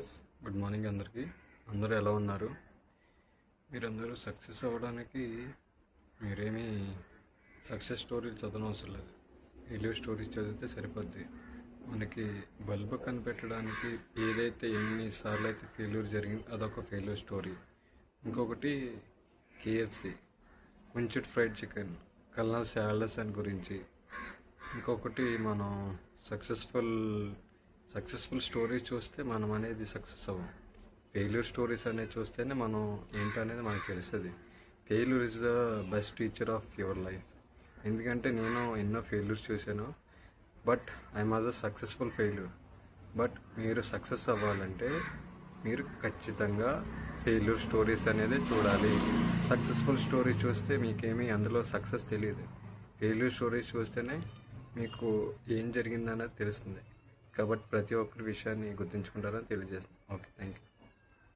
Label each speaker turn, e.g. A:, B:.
A: Guys good morning అందరికీ. అందరూ ఎలా ఉన్నారు? మీరందరూ సక్సెస్ అవ్వడానికి మీరేమీ సక్సెస్ స్టోరీలు చదవనవసరం లేదు. ఎలివ్ స్టోరీస్ చదివితే సరిపోద్ది. మనకి బల్బు కనిపెట్టడానికి ఏదైతే ఎన్నిసార్లు అయితే ఫెయిల్యూర్ జరిగింది అదొక ఫెయిల్యూర్ స్టోరీ ఇంకొకటి కేఎఫ్సి కొంచెం ఫ్రైడ్ చికెన్ కల్నల్ అని గురించి. ఇంకొకటి మనం సక్సెస్ఫుల్ సక్సెస్ఫుల్ స్టోరీస్ చూస్తే మనం అనేది సక్సెస్ అవ్వం. ఫెయిల్యూర్ స్టోరీస్ అనేది చూస్తేనే మనం ఏంటనేది మనకు తెలుస్తుంది. Failure is the best teacher of your life. ఎందుకంటే నేను ఎన్నో ఫెయిల్యూర్స్ చూశాను. But I was a successful failure. But మీరు సక్సెస్ అవ్వాలంటే మీరు ఖచ్చితంగా ఫెయిల్యూర్ స్టోరీస్ అనేది చూడాలి. సక్సెస్ఫుల్ స్టోరీ చూస్తే మీకేమీ అందులో సక్సెస్ తెలియదు ఫెయిల్యూర్ స్టోరీస్ చూస్తేనే మీకు ఏం జరిగిందనేది తెలుస్తుంది. కాబట్టి ప్రతి ఒక్కరి విషయాన్ని గుర్తుంచుకుంటారని తెలియజేస్తున్నాను. Okay thank you